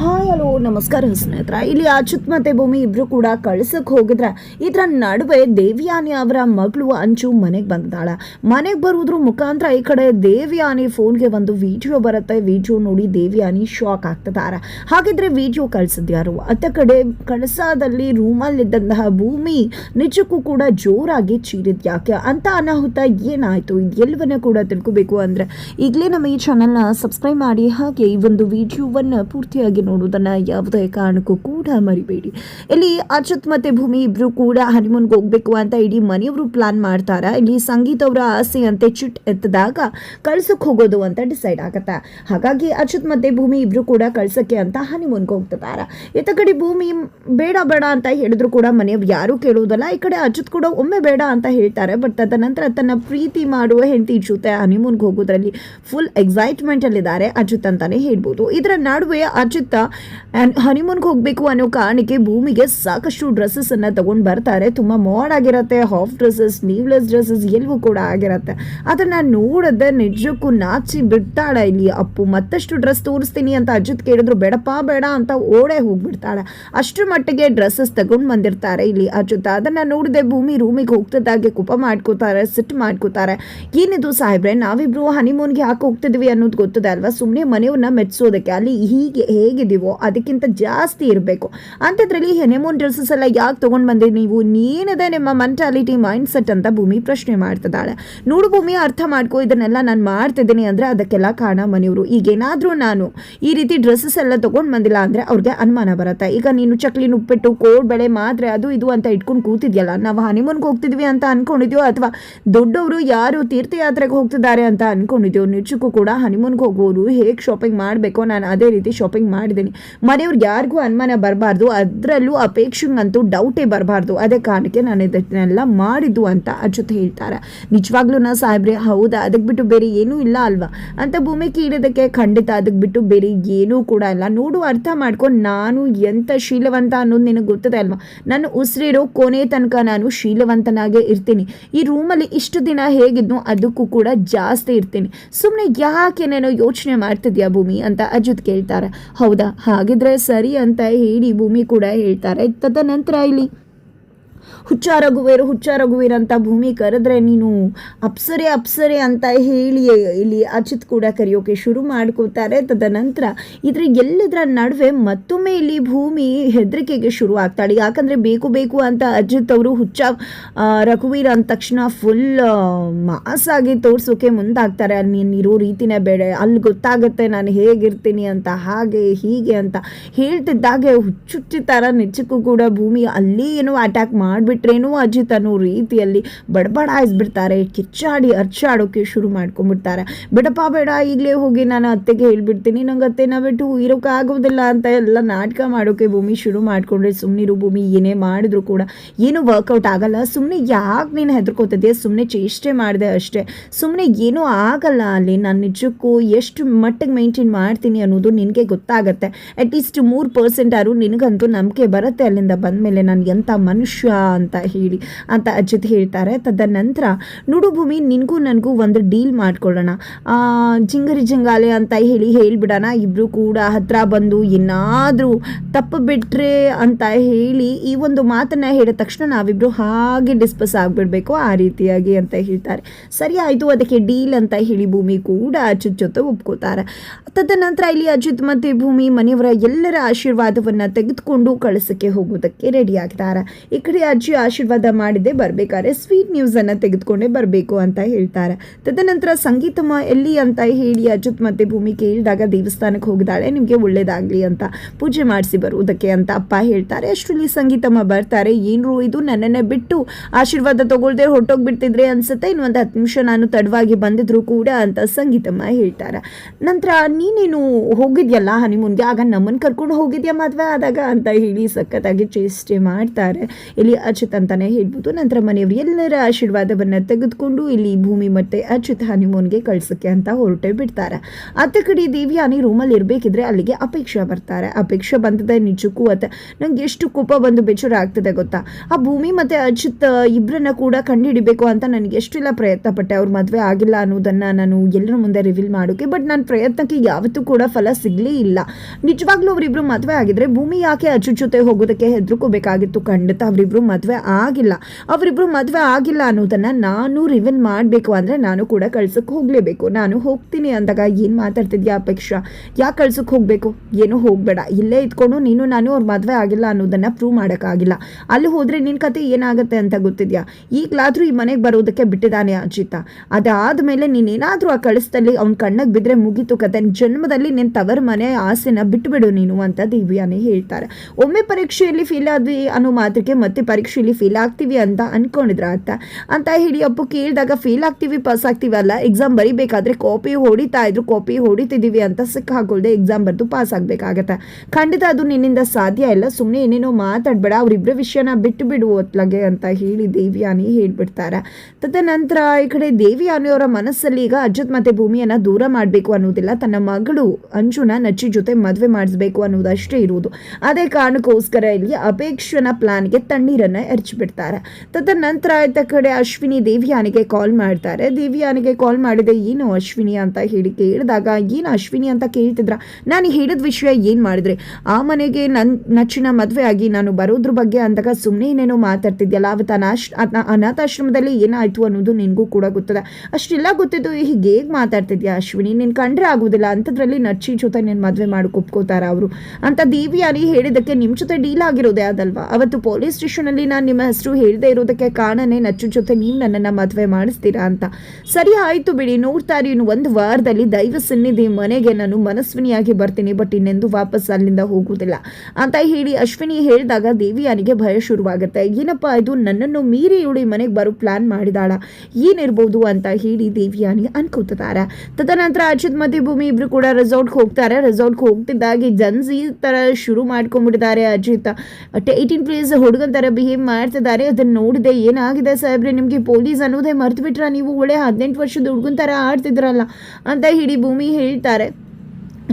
Oh. Hello, ನಮಸ್ಕಾರ ಸ್ನೇಹಿತರ. ಇಲ್ಲಿ ಅಚ್ಯುತ್ ಮತ್ತೆ ಭೂಮಿ ಇಬ್ರು ಕೂಡ ಕಳ್ಸಕ್ ಹೋಗಿದ್ರ. ಇದ್ರ ನಡುವೆ ದೇವಿಯಾನಿ ಅವರ ಮಗಳು ಅಂಚು ಮನೆಗೆ ಬಂದಾಳ. ಮನೆಗೆ ಬರುವುದ್ರ ಮುಖಾಂತರ ಈ ಕಡೆ ದೇವಿಯಾನಿ ಫೋನ್ಗೆ ಒಂದು ವಿಡಿಯೋ ಬರುತ್ತೆ. ವಿಡಿಯೋ ನೋಡಿ ದೇವಿಯಾನಿ ಶಾಕ್ ಆಗ್ತದಾರ. ಹಾಗಿದ್ರೆ ವಿಡಿಯೋ ಕಳ್ಸಿದ್ಯಾರು ಅತ್ತ ಕಡೆ ಕಳಸದಲ್ಲಿ ರೂಮಲ್ಲಿದ್ದಂತಹ ಭೂಮಿ ನಿಜಕ್ಕೂ ಕೂಡ ಜೋರಾಗಿ ಚೀರಿದ್ ಯಾಕೆ? ಅಂತ ಅನಾಹುತ ಏನಾಯ್ತು? ಇದೆಲ್ಲವನ್ನ ಕೂಡ ತಿಳ್ಕೊಬೇಕು ಅಂದ್ರೆ ಈಗಲೇ ನಮ್ಮ ಈ ಚಾನಲ್ನ ಸಬ್ಸ್ಕ್ರೈಬ್ ಮಾಡಿ. ಹಾಗೆ ಈ ಒಂದು ವಿಡಿಯೋವನ್ನು ಪೂರ್ತಿಯಾಗಿ ನೋಡುವುದನ್ನು ಯಾವುದೇ ಕಾರಣಕ್ಕೂ ಕೂಡ ಮರಿಬೇಡಿ. ಇಲ್ಲಿ ಅಚ್ಯುತ್ ಮತ್ತೆ ಭೂಮಿ ಇಬ್ರು ಕೂಡ ಹನಿಮೂನ್ಗೆ ಹೋಗ್ಬೇಕು ಅಂತ ಇಡೀ ಮನೆಯವರು ಪ್ಲಾನ್ ಮಾಡ್ತಾರೆ. ಇಲ್ಲಿ ಸಂಗೀತ ಅವರ ಆಸೆಯಂತೆ ಚಿಟ್ ಎತ್ತದಾಗ ಕಳ್ಸಕ್ಕೆ ಹೋಗೋದು ಅಂತ ಡಿಸೈಡ್ ಆಗುತ್ತೆ. ಹಾಗಾಗಿ ಅಚ್ಯುತ್ ಮತ್ತೆ ಭೂಮಿ ಇಬ್ರು ಕೂಡ ಕಳ್ಸಕ್ಕೆ ಅಂತ ಹನಿಮೂನ್ಗೆ ಹೋಗ್ತಿದ್ದಾರೆ. ಇತ್ತ ಕಡೆ ಭೂಮಿ ಬೇಡ ಬೇಡ ಅಂತ ಹೇಳಿದ್ರು ಕೂಡ ಮನೆಯವ್ರು ಯಾರು ಕೇಳುವುದಲ್ಲ ಈ ಕಡೆ ಅಚ್ಯುತ್ ಕೂಡ ಒಮ್ಮೆ ಬೇಡ ಅಂತ ಹೇಳ್ತಾರೆ. ಬಟ್ ತದನಂತರ ತನ್ನ ಪ್ರೀತಿ ಮಾಡುವ ಹೆಂಡತಿ ಜೊತೆ ಹನಿಮೂನ್ಗೆ ಹೋಗೋದ್ರಲ್ಲಿ ಫುಲ್ ಎಕ್ಸೈಟ್ಮೆಂಟ್ ಅಲ್ಲಿದ್ದಾರೆ ಅಚ್ಯುತ್ ಅಂತಾನೆ ಹೇಳ್ಬೋದು. ಇದರ ನಡುವೆ ಅಚ್ಯುತ್ ಹನಿಮೂನ್ಗೆ ಹೋಗಬೇಕು ಅನ್ನೋ ಕಾರಣಕ್ಕೆ ಭೂಮಿಗೆ ಸಾಕಷ್ಟು ಡ್ರೆಸ್ಸಸ್ಸನ್ನು ತೊಗೊಂಡು ಬರ್ತಾರೆ. ತುಂಬ ಮೋಡ್ ಆಗಿರುತ್ತೆ. ಹಾಫ್ ಡ್ರೆಸ್ಸಸ್ ಸ್ಲೀವ್ಲೆಸ್ ಡ್ರೆಸ್ಸಸ್ ಎಲ್ಲವೂ ಕೂಡ ಆಗಿರುತ್ತೆ. ಅದನ್ನು ನೋಡದೆ ನಿಜಕ್ಕೂ ನಾಚಿ ಬಿಡ್ತಾಳೆ ಇಲ್ಲಿ ಅಪ್ಪು. ಮತ್ತಷ್ಟು ಡ್ರೆಸ್ ತೋರಿಸ್ತೀನಿ ಅಂತ ಅಜಿತ್ ಕೇಳಿದ್ರು, ಬೇಡಪ್ಪ, ಬೇಡ ಅಂತ ಓಡೇ ಹೋಗ್ಬಿಡ್ತಾಳೆ. ಅಷ್ಟರ ಮಟ್ಟಿಗೆ ಡ್ರೆಸ್ಸಸ್ ತಗೊಂಡು ಬಂದಿರ್ತಾರೆ ಇಲ್ಲಿ ಅಜಿತ್. ಅದನ್ನು ನೋಡಿದೆ ಭೂಮಿ ರೂಮಿಗೆ ಹೋಗ್ತದಾಗೆ ಕುಪ ಮಾಡ್ಕೋತಾರೆ, ಸಿಟ್ಟು ಮಾಡ್ಕೋತಾರೆ. ಏನಿದು ಸಾಹೇಬ್ರೆ, ನಾವಿಬ್ರು ಹನಿಮೂನ್ಗೆ ಯಾಕೆ ಹೋಗ್ತಿದ್ವಿ ಅನ್ನೋದು ಗೊತ್ತದೆ ಅಲ್ವಾ? ಸುಮ್ಮನೆ ಮನೆಯವ್ರನ್ನ ಮೆಚ್ಚೋದಕ್ಕೆ ಅಲ್ಲಿ ಹೀಗೆ ಹೇಗಿದೀವೋ ಅದಕ್ಕಿಂತ ಜಾಸ್ತಿ ಇರಬೇಕು. ಅಂಥದ್ರಲ್ಲಿ ಹನಿಮೂನ್ ಡ್ರೆಸ್ಸಸ್ ಎಲ್ಲ ಯಾಕೆ ತೊಗೊಂಡು ಬಂದಿರಿ ನೀವು? ನೀನದ ನಿಮ್ಮ ಮೆಂಟಾಲಿಟಿ ಮೈಂಡ್ ಸೆಟ್ ಅಂತ ಭೂಮಿ ಪ್ರಶ್ನೆ ಮಾಡ್ತಿದ್ದಾಳೆ. ನೋಡು ಭೂಮಿ, ಅರ್ಥ ಮಾಡ್ಕೋ, ಇದನ್ನೆಲ್ಲ ನಾನು ಮಾಡ್ತಿದ್ದೀನಿ ಅಂದರೆ ಅದಕ್ಕೆಲ್ಲ ಕಾರಣ ಮನೆಯವರು. ಈಗೇನಾದರೂ ನಾನು ಈ ರೀತಿ ಡ್ರೆಸ್ಸಸ್ ಎಲ್ಲ ತೊಗೊಂಡು ಬಂದಿಲ್ಲ ಅಂದರೆ ಅವ್ರಿಗೆ ಅನುಮಾನ ಬರುತ್ತೆ. ಈಗ ನೀನು ಚಕ್ಲಿ ಉಪ್ಪಿಟ್ಟು, ಕೋಡ್ ಬೆಳೆ ಮಾತ್ರೆ ಅದು ಇದು ಅಂತ ಇಟ್ಕೊಂಡು ಕೂತಿದ್ಯಲ್ಲ, ನಾವು ಹನಿಮೂನ್ಗೆ ಹೋಗ್ತಿದ್ವಿ ಅಂತ ಅನ್ಕೊಂಡಿದ್ಯೋ ಅಥವಾ ದೊಡ್ಡವರು ಯಾರು ತೀರ್ಥಯಾತ್ರೆಗೆ ಹೋಗ್ತಿದ್ದಾರೆ ಅಂತ ಅನ್ಕೊಂಡಿದ್ಯೋ, ನಿಜಕ್ಕೂ ಕೂಡ ಹನಿಮೂನ್ಗೆ ಹೋಗೋರು ಹೇಗೆ ಶಾಪಿಂಗ್ ಮಾಡಬೇಕೋ, ನಾನು ಅದೇ ರೀತಿ ಶಾಪಿಂಗ್ ಮಾಡಿದ್ದೀನಿ ಮನೆಯವ್ರಿಗೆ ಯಾರಿಗೂ ಅನುಮಾನ ಬರಬಾರ್ದು. ಅದರಲ್ಲೂ ಅಪೇಕ್ಷೆಗಂತೂ ಡೌಟೇ ಬರಬಾರ್ದು. ಅದೇ ಕಾರಣಕ್ಕೆ ನಾನು ಇದನ್ನೆಲ್ಲ ಮಾಡಿದ್ದು ಅಂತ ಅಚ್ಯುತ್ ಹೇಳ್ತಾರೆ. ನಿಜವಾಗ್ಲೂ ನಾ ಸಾಹೇಬ್ರೆ, ಹೌದಾ? ಅದಕ್ಕೆ ಬಿಟ್ಟು ಬೇರೆ ಏನೂ ಇಲ್ಲ ಅಲ್ವಾ? ಅಂತ ಭೂಮಿ ಕೀಳೋದಕ್ಕೆ ಖಂಡಿತ ಅದಕ್ಕೆ ಬಿಟ್ಟು ಬೇರೆ ಏನೂ ಕೂಡ ಇಲ್ಲ. ನೋಡು, ಅರ್ಥ ಮಾಡ್ಕೊಂಡು ನಾನು ಎಂಥ ಶೀಲವಂತ ಅನ್ನೋದು ನಿನಗೆ ಗೊತ್ತದೆ ಅಲ್ವಾ? ನನ್ನ ಉಸಿರಿರೋ ಕೊನೆ ತನಕ ನಾನು ಶೀಲವಂತನಾಗೇ ಇರ್ತೀನಿ. ಈ ರೂಮಲ್ಲಿ ಇಷ್ಟು ದಿನ ಹೇಗಿದ್ನೋ ಅದಕ್ಕೂ ಕೂಡ ಜಾಸ್ತಿ ಇರ್ತೀನಿ. ಸುಮ್ಮನೆ ಯಾಕೆ ನಾನು ಯೋಚನೆ ಮಾಡ್ತಿದ್ಯಾ ಭೂಮಿ? ಅಂತ ಅಜಿತ್ ಕೇಳ್ತಾರೆ. ಹೌದಾ? ಹಾಗಿದ್ರೆ ಸರಿ ಅಂತ ಹೇಳಿ ಭೂಮಿ ಕೂಡ ಹೇಳ್ತಾರೆ. ತದನಂತರ ಇಲ್ಲಿ ಹುಚ್ಚ ರಘುವೀರ್ ಹುಚ್ಚ ರಘುವೀರ ಅಂತ ಭೂಮಿ ಕರೆದ್ರೆ ನೀನು ಅಪ್ಸರೆ ಅಪ್ಸರೆ ಅಂತ ಹೇಳಿ, ಇಲ್ಲಿ ಅಚಿತ್ ಕೂಡ ಕರೆಯೋಕೆ ಶುರು ಮಾಡ್ಕೋತಾರೆ ತದನಂತರ ಇದ್ರ ಎಲ್ಲದರ ನಡುವೆ ಮತ್ತೊಮ್ಮೆ ಇಲ್ಲಿ ಭೂಮಿ ಹೆದರಿಕೆಗೆ ಶುರು ಆಗ್ತಾಳೆ. ಯಾಕಂದರೆ ಬೇಕು ಬೇಕು ಅಂತ ಅಜಿತ್ ಅವರು ಹುಚ್ಚ ರಘುವೀರ ಅಂದ ತಕ್ಷಣ ಫುಲ್ ಮಾಸಾಗಿ ತೋರ್ಸೋಕೆ ಮುಂದಾಗ್ತಾರೆ. ಅಲ್ಲಿ ನೀನು ಇರೋ ರೀತಿನೇ ಬೇಡ, ಅಲ್ಲಿ ಗೊತ್ತಾಗುತ್ತೆ ನಾನು ಹೇಗಿರ್ತೀನಿ ಅಂತ, ಹಾಗೆ, ಹೀಗೆ ಅಂತ ಹೇಳ್ತಿದ್ದಾಗೆ ಹುಚ್ಚುಚ್ಚಿ ಥರ ನಿಜಕ್ಕೂ ಕೂಡ ಭೂಮಿ ಅಲ್ಲಿ ಏನೋ ಅಟ್ಯಾಕ್ ಮಾಡಿಬಿಟ್ರೇನೋ ಅಜ್ಜಿ ಅನ್ನೋ ರೀತಿಯಲ್ಲಿ ಬಡಬಡಾಯಿಸ್ಬಿಡ್ತಾರೆ, ಕಿಚ್ಚಾಡಿ ಅರ್ಚಾಡೋಕ್ಕೆ ಶುರು ಮಾಡ್ಕೊಂಡ್ಬಿಡ್ತಾರೆ. ಬಿಡಪ್ಪ, ಬೇಡ, ಈಗಲೇ ಹೋಗಿ ನಾನು ಅತ್ತೆಗೆ ಹೇಳ್ಬಿಡ್ತೀನಿ, ನಂಗೆ ಅತ್ತೆನ ಬಿಟ್ಟು ಇರೋಕೆ ಆಗೋದಿಲ್ಲ ಅಂತ ಎಲ್ಲ ನಾಟಕ ಮಾಡೋಕ್ಕೆ ಭೂಮಿ ಶುರು ಮಾಡಿಕೊಂಡ್ರೆ ಸುಮ್ಮನಿರು ಭೂಮಿ, ಏನೇ ಮಾಡಿದ್ರು ಕೂಡ ಏನು ವರ್ಕೌಟ್ ಆಗಲ್ಲ. ಸುಮ್ಮನೆ ಯಾಕೆ ನೀನು ಹೆದರ್ಕೋತಿದ್ಯಾ? ಸುಮ್ಮನೆ ಚೇಷ್ಟೆ ಮಾಡಿದೆ ಅಷ್ಟೇ. ಸುಮ್ಮನೆ ಏನೂ ಆಗಲ್ಲ ಅಲ್ಲಿ. ನಾನು ನಿಜಕ್ಕೂ ಎಷ್ಟು ಮಟ್ಟಿಗೆ ಮೇಂಟೈನ್ ಮಾಡ್ತೀನಿ ಅನ್ನೋದು ನಿನಗೆ ಗೊತ್ತಾಗತ್ತೆ. ಅಟ್ಲೀಸ್ಟ್ ಮೂರು ಪರ್ಸೆಂಟ್ ಆರು ನಿನಗಂತೂ ನಂಬಿಕೆ ಬರುತ್ತೆ ಅಲ್ಲಿಂದ ಬಂದಮೇಲೆ. ನಾನು ಎಂಥ ಮನುಷ್ಯ ಅಂತ ಹೇಳಿ ಅಂತ ಅಜಿತ್ ಹೇಳ್ತಾರೆ. ತದನಂತರ ನೋಡು ಭೂಮಿ ನಿನಗೂ ನನಗೂ ಒಂದು ಡೀಲ್ ಮಾಡ್ಕೊಳ್ಳೋಣ. ಜಿಂಗರಿ ಜಿಂಗಾಲೆ ಅಂತ ಹೇಳಿ ಹೇಳಿಬಿಡೋಣ. ಇಬ್ಬರು ಕೂಡ ಹತ್ರ ಬಂದು ಏನಾದರೂ ತಪ್ಪು ಬಿಟ್ಟರೆ ಅಂತ ಹೇಳಿ ಈ ಒಂದು ಮಾತನ್ನ ಹೇಳಿದ ತಕ್ಷಣ ನಾವಿಬ್ಬರು ಹಾಗೆ ಡಿಸ್ಪಸ್ ಆಗಿಬಿಡಬೇಕು ಆ ರೀತಿಯಾಗಿ ಅಂತ ಹೇಳ್ತಾರೆ. ಸರಿ ಆಯಿತು, ಅದಕ್ಕೆ ಡೀಲ್ ಅಂತ ಹೇಳಿ ಭೂಮಿ ಕೂಡ ಅಜಿತ್ ಜೊತೆ ಒಪ್ಕೋತಾರೆ. ತದನಂತರ ಇಲ್ಲಿ ಅಜಿತ್ ಮತ್ತು ಭೂಮಿ ಮನೆಯವರ ಎಲ್ಲರ ಆಶೀರ್ವಾದವನ್ನು ತೆಗೆದುಕೊಂಡು ಕಳಿಸಕ್ಕೆ ಹೋಗೋದಕ್ಕೆ ರೆಡಿ ಈ ಕಡೆ ಅಜ್ಜಿ ಆಶೀರ್ವಾದ ಮಾಡಿದೆ ಬರಬೇಕಾದ್ರೆ ಸ್ವೀಟ್ ನ್ಯೂಸನ್ನು ತೆಗೆದುಕೊಂಡೇ ಬರಬೇಕು ಅಂತ ಹೇಳ್ತಾರೆ. ತದನಂತರ ಸಂಗೀತಮ್ಮ ಎಲ್ಲಿ ಅಂತ ಹೇಳಿ ಅಜಿತ್ ಮತ್ತೆ ಭೂಮಿ ಕೇಳಿದಾಗ ದೇವಸ್ಥಾನಕ್ಕೆ ಹೋಗಿದ್ದಾಳೆ. ನಿಮಗೆ ಒಳ್ಳೇದಾಗಲಿ ಅಂತ ಪೂಜೆ ಮಾಡಿಸಿ ಬರುವುದಕ್ಕೆ ಅಂತ ಅಪ್ಪ ಹೇಳ್ತಾರೆ. ಅಷ್ಟರಲ್ಲಿ ಸಂಗೀತಮ್ಮ ಬರ್ತಾರೆ. ಏನ್ರು ಇದು? ನನ್ನನ್ನೇ ಬಿಟ್ಟು ಆಶೀರ್ವಾದ ತಗೊಳ್ದೆ ಹೊರಟೋಗ್ಬಿಡ್ತಿದ್ರೆ ಅನ್ಸುತ್ತೆ? ಇನ್ನೊಂದು ಹತ್ತು ನಿಮಿಷ ನಾನು ತಡವಾಗಿ ಬಂದಿದ್ರು ಕೂಡ ಅಂತ ಸಂಗೀತಮ್ಮ ಹೇಳ್ತಾರೆ. ನಂತರ, ನೀನೇನು ಹೋಗಿದ್ಯಲ್ಲ ಹನಿಮೂನ್ಗೆ ಆಗ ನಮ್ಮನ್ನು ಕರ್ಕೊಂಡು ಹೋಗಿದ್ಯಾ ಮದುವೆ ಆದಾಗ? ಅಂತ ಹೇಳಿ ಸಖತ್ತಾಗಿ ಚೇಷ್ಟೆ ಮಾಡ್ತಾರೆ. ಇಲ್ಲಿ ಅಚ್ಯುತ್ ಅಂತಾನೆ ಹೇಳ್ಬೋದು. ನಂತರ ಮನೆಯವರು ಎಲ್ಲರ ಆಶೀರ್ವಾದವನ್ನ ತೆಗೆದುಕೊಂಡು ಇಲ್ಲಿ ಭೂಮಿ ಮತ್ತೆ ಅಚ್ಯುತ್ ಹನಿಮೂನ್ಗೆ ಕಳ್ಸಕ್ಕೆ ಅಂತ ಹೊರಟೆ ಬಿಡ್ತಾರೆ. ಅತ್ತ ಕಡೆ ದೇವಿಯಾನಿ ರೂಮಲ್ಲಿ ಇರಬೇಕಿದ್ರೆ ಅಲ್ಲಿಗೆ ಅಪೇಕ್ಷೆ ಬರ್ತಾರೆ. ಅಪೇಕ್ಷೆ ಬಂದದ ನಿಜಕ್ಕೂ ಅತ್ತ ನಂಗೆ ಎಷ್ಟು ಕೋಪ ಬಂದು ಬೇಚೂರ ಆಗ್ತದೆ ಗೊತ್ತಾ? ಆ ಭೂಮಿ ಮತ್ತೆ ಅಚ್ಯುತ್ ಇಬ್ಬರನ್ನ ಕೂಡ ಕಂಡುಹಿಡಿಬೇಕು ಅಂತ ನನಗೆ ಎಷ್ಟೆಲ್ಲ ಪ್ರಯತ್ನ ಪಟ್ಟೆ ಅವ್ರ ಮದುವೆ ಆಗಿಲ್ಲ ಅನ್ನೋದನ್ನ ನಾನು ಎಲ್ಲರ ಮುಂದೆ ರಿವೀಲ್ ಮಾಡೋಕೆ ಬಟ್ ನನ್ನ ಪ್ರಯತ್ನಕ್ಕೆ ಯಾವತ್ತೂ ಕೂಡ ಫಲ ಸಿಗಲೇ ಇಲ್ಲ. ನಿಜವಾಗ್ಲೂ ಅವರಿಬ್ರು ಮದುವೆ ಆಗಿದ್ರೆ ಭೂಮಿ ಯಾಕೆ ಅಚ್ಯುತ್ ಜೊತೆ ಹೋಗೋದಕ್ಕೆ ಹೆದರ್ಕೋಬೇಕಾಗಿತ್ತು? ಖಂಡಿತ ಅವರಿಬ್ರು ಮದುವೆ ಆಗಿಲ್ಲ. ಅವರಿಬ್ಬರು ಮದುವೆ ಆಗಿಲ್ಲ ಅನ್ನೋದನ್ನ ನಾನು ರಿವೀಲ್ ಮಾಡಬೇಕು ಅಂದ್ರೆ ನಾನು ಕೂಡ ಕಳ್ಸಕ್ಕೆ ಹೋಗಲೇಬೇಕು. ನಾನು ಹೋಗ್ತೀನಿ ಅಂದಾಗ ಏನು ಮಾತಾಡ್ತಿದ್ಯಾ ಅಪೇಕ್ಷಾ? ಯಾಕೆ ಕಳ್ಸಕ್ಕೆ ಹೋಗಬೇಕು? ಏನೂ ಹೋಗಬೇಡ. ಇಲ್ಲೇ ಇದ್ಕೊಂಡು ನೀನು ನಾನು ಅವ್ರ ಮದುವೆ ಆಗಿಲ್ಲ ಅನ್ನೋದನ್ನ ಪ್ರೂವ್ ಮಾಡೋಕ್ಕಾಗಿಲ್ಲ. ಅಲ್ಲಿ ಹೋದರೆ ನಿನ್ನ ಕತೆ ಏನಾಗುತ್ತೆ ಅಂತ ಗೊತ್ತಿದ್ಯಾ? ಈಗಲಾದರೂ ಈ ಮನೆಗೆ ಬರೋದಕ್ಕೆ ಬಿಟ್ಟಿದ್ದಾನೆ ಅಜಿತ. ಅದಾದ ಮೇಲೆ ನೀನೇನಾದರೂ ಆ ಕಳಿಸ್ತಲ್ಲಿ ಅವ್ನ ಕಣ್ಣಿಗೆ ಬಿದ್ದರೆ ಮುಗೀತು ಕತೆ. ಜನ್ಮದಲ್ಲಿ ನಿನ್ನ ತವರ ಮನೆ ಆಸೆನ ಬಿಟ್ಟುಬಿಡು ನೀನು ಅಂತ ದಿವ್ಯಾನೇ ಹೇಳ್ತಾರೆ. ಒಮ್ಮೆ ಪರೀಕ್ಷೆಯಲ್ಲಿ ಫೇಲ್ ಆದ್ವಿ ಅನ್ನೋ ಮಾತ್ರಕ್ಕೆ ಮತ್ತೆ ಪರೀಕ್ಷೆಯಲ್ಲಿ ಫೀಲ್ ಆಗ್ತೀವಿ ಅಂತ ಅಂದ್ಕೊಂಡಿದ್ರ ಅಂತ ಅಂತ ಹೇಳಿ ಅಪ್ಪು ಕೇಳಿದಾಗ ಫೀಲ್ ಆಗ್ತೀವಿ ಪಾಸ್ ಆಗ್ತೀವಲ್ಲ ಎಕ್ಸಾಮ್ ಬರಿಬೇಕಾದ್ರೆ ಕಾಪಿ ಹೊಡಿತಾ ಇದ್ರು ಕಾಪಿ ಹೊಡಿತಿದ್ದೀವಿ ಅಂತ ಸಿಕ್ಕ ಹಾಕೊಳ್ದೆ ಎಕ್ಸಾಮ್ ಬರೆದು ಪಾಸ್ ಆಗಬೇಕಾಗತ್ತೆ. ಖಂಡಿತ ಅದು ನಿನ್ನಿಂದ ಸಾಧ್ಯ ಇಲ್ಲ. ಸುಮ್ಮನೆ ಏನೇನೋ ಮಾತಾಡಬೇಡ. ಅವರಿಬ್ಬರ ವಿಷಯನ ಬಿಟ್ಟು ಬಿಡು ಹೊತ್ಲಾಗೆ ಅಂತ ಹೇಳಿ ದೇವಿಯಾನಿ ಹೇಳ್ಬಿಡ್ತಾರೆ. ತದನಂತರ ಈ ಕಡೆ ದೇವಿಯಾನಿಯವರ ಮನಸ್ಸಲ್ಲಿ ಈಗ ಅಜ್ಜತ್ ಮತ್ತೆ ಭೂಮಿಯನ್ನು ದೂರ ಮಾಡಬೇಕು ಅನ್ನೋದಿಲ್ಲ. ತನ್ನ ಮಗಳು ಅಂಜುನ ನಚ್ಚಿ ಜೊತೆ ಮದುವೆ ಮಾಡಿಸ್ಬೇಕು ಅನ್ನೋದಷ್ಟೇ ಇರುವುದು ಅದೇ ಕಾರಣಕ್ಕೋಸ್ಕರ ಇಲ್ಲಿ ಅಪೇಕ್ಷನ ಪ್ಲಾನ್ಗೆ ತಣ್ಣೀರನ್ನ ಎರಚಿಬಿಡ್ತಾರೆ ತದನಂತರ ಆಯ್ತ ಕಡೆ ಅಶ್ವಿನಿ ದೇವಿಯಾನಿಗೆ ಕಾಲ್ ಮಾಡ್ತಾರೆ. ದೇವಿಯಾನಿಗೆ ಕಾಲ್ ಮಾಡಿದೆ, ಏನು ಅಶ್ವಿನಿ ಅಂತ ಹೇಳಿ ಕೇಳಿದಾಗ, ಏನು ಅಶ್ವಿನಿ ಅಂತ ಕೇಳ್ತಿದ್ರ? ನಾನು ಹೇಳಿದ ವಿಷಯ ಏನು ಮಾಡಿದ್ರೆ? ಆ ಮನೆಗೆ ನನ್ನ ನಚ್ಚಿನ ಮದುವೆ ಆಗಿ ನಾನು ಬರೋದ್ರ ಬಗ್ಗೆ ಅಂದಾಗ ಸುಮ್ಮನೆ ಏನೇನೋ ಮಾತಾಡ್ತಿದ್ಯಲ್ಲ ಅವತ್ತು ಅನಾಶ್ ಅನಾಥಾಶ್ರಮದಲ್ಲಿ ಏನಾಯಿತು ಅನ್ನೋದು ನಿನಗೂ ಕೂಡ ಗೊತ್ತದ. ಅಷ್ಟೆಲ್ಲ ಗೊತ್ತಿದ್ದು ಹೀಗೆ ಹೇಗೆ ಮಾತಾಡ್ತಿದ್ಯಾ ಅಶ್ವಿನಿ? ನೀನು ಕಂಡ್ರೆ ಆಗೋದಿಲ್ಲ ಅಂಥದ್ರಲ್ಲಿ ನಚ್ಚಿ ಜೊತೆ ನೀನು ಮದುವೆ ಮಾಡಿ ಒಪ್ಕೋತಾರ ಅವರು. ಅಂತ ದೇವಿಯಾನಿ ಹೇಳಿದ್ದಕ್ಕೆ ನಿಮ್ಮ ಜೊತೆ ಡೀಲ್ ಆಗಿರೋದೇ ಅದಲ್ವಾ? ಅವತ್ತು ಪೊಲೀಸ್ ಸ್ಟೇಷನಲ್ಲಿ ನಾನು ನಿಮ್ಮ ಹೆಸರು ಹೇಳದೇ ಇರೋದಕ್ಕೆ ಕಾರಣನೇ ನಚ್ಚು ಜೊತೆ ನೀವು ನನ್ನನ್ನು ಮದುವೆ ಮಾಡಿಸ್ತೀರಾ ಅಂತ. ಸರಿ ಆಯಿತು ಬಿಡಿ ನೋಡ್ತಾರೆ ಇನ್ನು ಒಂದು ವಾರದಲ್ಲಿ ದೈವ ಸನ್ನಿಧಿ ಮನೆಗೆ ನಾನು ಮನಸ್ವಿನಿಯಾಗಿ ಬರ್ತೀನಿ, ಬಟ್ ಇನ್ನೆಂದು ವಾಪಸ್ ಅಲ್ಲಿಂದ ಹೋಗುವುದಿಲ್ಲ. ಅಂತ ಹೇಳಿ ಅಶ್ವಿನಿ ಹೇಳಿದಾಗ ದೇವಿಯಾನಿಗೆ ಭಯ ಶುರುವಾಗುತ್ತೆ. ಏನಪ್ಪ ಇದು? ನನ್ನನ್ನು ಮೀರಿ ಇವಳು ಮನೆಗೆ ಬರೋ ಪ್ಲಾನ್ ಮಾಡಿದಾಳ. ಏನಿರ್ಬೋದು ಅಂತ ಹೇಳಿ ದೇವಿಯಾನಿ ಅನ್ಕೋತಿದ್ದಾರೆ ತದನಂತರ ಅಜಿತ್ ಮತ್ತೆ ಭೂಮಿ ಇಬ್ರು ಕೂಡ ರೆಸಾರ್ಟ್ಗೆ ಹೋಗ್ತಾರೆ. ರೆಸಾರ್ಟ್ಗೆ ಹೋಗ್ತಿದ್ದಾಗಿ ಜನ್ಸ್ ಈ ತರ ಶುರು ಮಾಡ್ಕೊಂಡ್ಬಿಟ್ಟಿದ್ದಾರೆ ಅಜಿತ್. ಏಯ್ಟೀನ್ ಪ್ಲೇಸ್ ಹುಡುಗನ ಥರ ಬಿಹೇವ್ ಮಾಡ್ತಿದ್ದಾರೆ, ಅದನ್ನ ನೋಡಿದೆ, ಏನಾಗಿದೆ ಸಾಹೇಬ್ರೆ? ನಿಮಗೆ ಪೊಲೀಸ್ ಅನ್ನೋದೇ ಮರ್ತು ಬಿಟ್ರ ನೀವು ಒಳ್ಳೆ ಹದಿನೆಂಟು ವರ್ಷದ ಹುಡುಗನ ಥರ ಆಡ್ತಿದ್ರಲ್ಲ ಅಂತ ಹಿಡಿ ಭೂಮಿ ಹೇಳ್ತಾರೆ.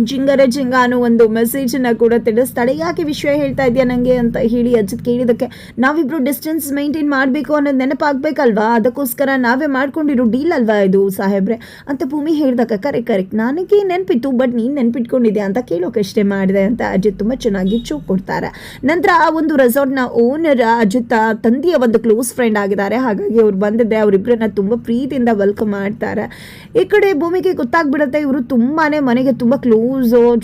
ಜಿಂಗರ ಜಿಂಗ ಅನ್ನೋ ಒಂದು ಮೆಸೇಜನ್ನು ಕೂಡ ತಿಳಿಸ್ತಾಳೆ. ಯಾಕೆ ವಿಷಯ ಹೇಳ್ತಾ ಇದೆಯಾ ನನಗೆ ಅಂತ ಹೇಳಿ ಅಜಿತ್ ಕೇಳಿದಕ್ಕೆ ನಾವಿಬ್ರು ಡಿಸ್ಟೆನ್ಸ್ ಮೈಂಟೈನ್ ಮಾಡಬೇಕು ಅನ್ನೋದು ನೆನಪಾಗಬೇಕಲ್ವಾ? ಅದಕ್ಕೋಸ್ಕರ ನಾವೇ ಮಾಡ್ಕೊಂಡಿರೋ ಡೀಲ್ ಅಲ್ವಾ ಇದು ಸಾಹೇಬ್ರೆ? ಅಂತ ಭೂಮಿ ಹೇಳಿದಾಗ ಕರೆಕ್ಟ್ ಕರೆಕ್ಟ್. ನನಗೆ ನೆನಪಿತ್ತು ಬಟ್ ನೀನು ನೆನಪಿಟ್ಕೊಂಡಿದ್ದೆ ಅಂತ ಕೇಳೋಕಷ್ಟೇ ಮಾಡಿದೆ ಅಂತ ಅಜಿತ್ ತುಂಬ ಚೆನ್ನಾಗಿ ಚೂಕ್ ಕೊಡ್ತಾರೆ. ನಂತರ ಆ ಒಂದು ರೆಸಾರ್ಟ್ನ ಓನರ್ ಅಜಿತ್ ತಂದೆಯ ಒಂದು ಕ್ಲೋಸ್ ಫ್ರೆಂಡ್ ಆಗಿದ್ದಾರೆ. ಹಾಗಾಗಿ ಅವ್ರು ಬಂದಿದ್ದೆ ಅವರಿಬ್ಬರನ್ನ ತುಂಬ ಪ್ರೀತಿಯಿಂದ ವೆಲ್ಕಮ್ ಮಾಡ್ತಾರೆ. ಈ ಕಡೆ ಭೂಮಿಗೆ ಗೊತ್ತಾಗ್ಬಿಡುತ್ತೆ, ಇವರು ತುಂಬಾ ಮನೆಗೆ ತುಂಬ ಕ್ಲೋಸ್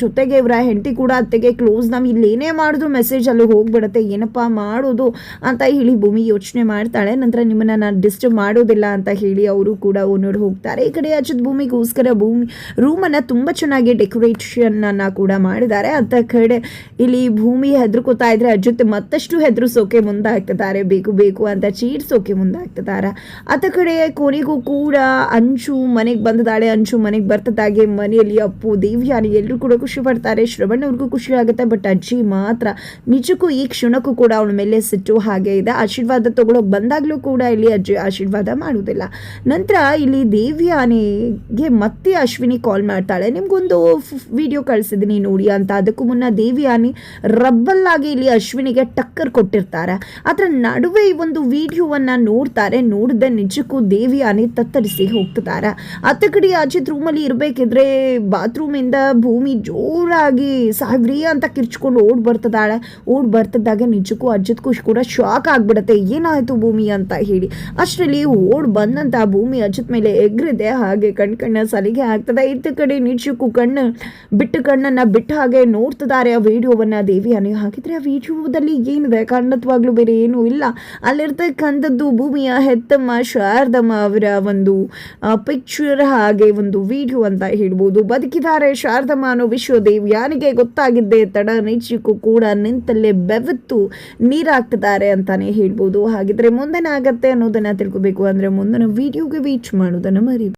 ಜೊತೆಗೆ ಇವರ ಹೆಂಡತಿ ಕೂಡ ಅತ್ತೆಗೆ ಕ್ಲೋಸ್ ನಾವು ಇಲ್ಲಿ ಏನೇ ಮಾಡಿದ್ರು ಮೆಸೇಜ್ ಅಲ್ಲಿ ಹೋಗ್ಬಿಡುತ್ತೆ, ಏನಪ್ಪ ಮಾಡೋದು ಅಂತ ಹೇಳಿ ಭೂಮಿ ಯೋಚನೆ ಮಾಡ್ತಾಳೆ. ನಂತರ ನಿಮ್ಮನ್ನ ನಾನು ಡಿಸ್ಟರ್ಬ್ ಮಾಡೋದಿಲ್ಲ ಅಂತ ಹೇಳಿ ಅವರು ಕೂಡ ಓನರ್ ಹೋಗ್ತಾರೆ. ಈ ಕಡೆ ಅಚ್ಯುತ್ ಭೂಮಿಗೋಸ್ಕರ ಭೂಮಿ ರೂಮನ್ನು ತುಂಬ ಚೆನ್ನಾಗಿ ಡೆಕೋರೇಷನ್ ಅನ್ನ ಕೂಡ ಮಾಡಿದ್ದಾರೆ. ಅಂತ ಕಡೆ ಇಲ್ಲಿ ಭೂಮಿ ಹೆದರ್ಕೋತಾ ಇದ್ರೆ ಅಜ್ಜುತ್ ಮತ್ತಷ್ಟು ಹೆದರ್ಸೋಕೆ ಮುಂದಾಗ್ತಿದ್ದಾರೆ. ಬೇಕು ಬೇಕು ಅಂತ ಚೀಡ್ಸೋಕೆ ಮುಂದಾಗ್ತಿದ್ದಾರೆ. ಅತ್ತ ಕಡೆ ಕೊನೆಗೂ ಕೂಡ ಅಂಚು ಮನೆಗೆ ಬಂದಿದ್ದಾಳೆ. ಅಂಚು ಮನೆಗೆ ಬರ್ತದಾಗೆ ಮನೆಯಲ್ಲಿ ಅಪ್ಪು, ದೇವ್ಯಾನಿ ಎಲ್ಲರೂ ಕೂಡ ಖುಷಿ ಪಡ್ತಾರೆ. ಶ್ರವಣ್ ಅವ್ರಿಗೂ ಖುಷಿ ಆಗುತ್ತೆ. ಬಟ್ ಅಜ್ಜಿ ಮಾತ್ರ ನಿಜಕ್ಕೂ ಈ ಕ್ಷಣಕ್ಕೂ ಕೂಡ ಅವಳ ಮೇಲೆ ಸಿಟ್ಟು ಹಾಗೆ ಇದೆ. ಆಶೀರ್ವಾದ ತಗೊಳಕ್ ಬಂದಾಗ್ಲೂ ಕೂಡ ಇಲ್ಲಿ ಅಜ್ಜಿ ಆಶೀರ್ವಾದ ಮಾಡುವುದಿಲ್ಲ. ನಂತರ ಇಲ್ಲಿ ದೇವ್ಯಾನಿಗೆ ಮತ್ತೆ ಅಶ್ವಿನಿ ಕಾಲ್ ಮಾಡ್ತಾಳೆ. ನಿಮ್ಗೊಂದು ವಿಡಿಯೋ ಕಳಿಸಿದ್ದೀನಿ ನೋಡಿ ಅಂತ. ಅದಕ್ಕೂ ಮುನ್ನ ದೇವಿಯಾನಿ ರಬ್ಬಲ್ಲಾಗಿ ಇಲ್ಲಿ ಅಶ್ವಿನಿಗೆ ಟಕ್ಕರ್ ಕೊಟ್ಟಿರ್ತಾರೆ. ಅದರ ನಡುವೆ ಈ ಒಂದು ವಿಡಿಯೋವನ್ನ ನೋಡ್ತಾರೆ. ನೋಡಿದ ನಿಜಕ್ಕೂ ದೇವಿಯಾನಿ ತತ್ತರಿಸಿ ಹೋಗ್ತಿದ್ದಾರೆ. ಅತ್ತ ಕಡೆ ಅಜಿತ್ ರೂಮಲ್ಲಿ ಇರಬೇಕಿದ್ರೆ ಬಾತ್ರೂಮಿಂದ ಭೂಮಿ ಜೋರಾಗಿ ಸಾಹೇಬ್ರಿ ಅಂತ ಕಿರ್ಚ್ಕೊಂಡು ಓಡ್ ಬರ್ತದಾಳೆ. ಓಡ್ ಬರ್ತಿದ್ದಾಗ ನಿಜಕ್ಕೂ ಅಜಿತ್ಗೂ ಕೂಡ ಶಾಕ್ ಆಗ್ಬಿಡುತ್ತೆ. ಏನಾಯ್ತು ಭೂಮಿ ಅಂತ ಹೇಳಿ. ಅಷ್ಟರಲ್ಲಿ ಓಡ್ ಬಂದಂತ ಭೂಮಿ ಅಜ್ಜದ ಮೇಲೆ ಎಗ್ರಿದೆ. ಹಾಗೆ ಕಣ್ ಕಣ್ಣ ಸಲಿಗೆ ಆಗ್ತದೆ. ಇತ್ತ ಕಡೆ ನಿಜಕ್ಕೂ ಕಣ್ಣು, ಬಿಟ್ಟು ಕಣ್ಣನ್ನ ಬಿಟ್ಟ ಹಾಗೆ ನೋಡ್ತಿದ್ದಾರೆ ಆ ವಿಡಿಯೋವನ್ನ ದೇವಿಯಾನಿ ಹಾಕಿದ್ರೆ ಆ ವಿಡಿಯೋದಲ್ಲಿ ಏನಿದೆ? ಖಂಡಿತವಾಗ್ಲೂ ಬೇರೆ ಏನೂ ಇಲ್ಲ. ಅಲ್ಲಿರ್ತಕ್ಕಂಥದ್ದು ಭೂಮಿಯ ಹೆತ್ತಮ್ಮ ಶಾರದಮ್ಮ ಅವರ ಒಂದು ಪಿಕ್ಚರ್ ಹಾಗೆ ಒಂದು ವಿಡಿಯೋ ಅಂತ ಹೇಳ್ಬೋದು. ಬದುಕಿದ್ದಾರೆ ಶಾರದಮ್ಮ ಅನ್ನೋ ವಿಶ್ವದೇವ್ ಯಾರಿಗೆ ಗೊತ್ತಾಗಿದ್ದೆ ತಡ? ನಿಜಕ್ಕೂ ಕೂಡ ನಿಂತಲ್ಲೇ ಬೆವತ್ತು ನೀರಾಗ್ತಿದ್ದಾರೆ ಅಂತಾನೆ ಹೇಳ್ಬೋದು. ಹಾಗಿದ್ರೆ ಮುಂದೆನಾಗತ್ತೆ ಅನ್ನೋದನ್ನ ತಿಳ್ಕೊಬೇಕು ಅಂದ್ರೆ ಮುಂದಿನ ವಿಡಿಯೋಗೆ ವೀಚ್ ಮಾಡೋದನ್ನ ಮರಿ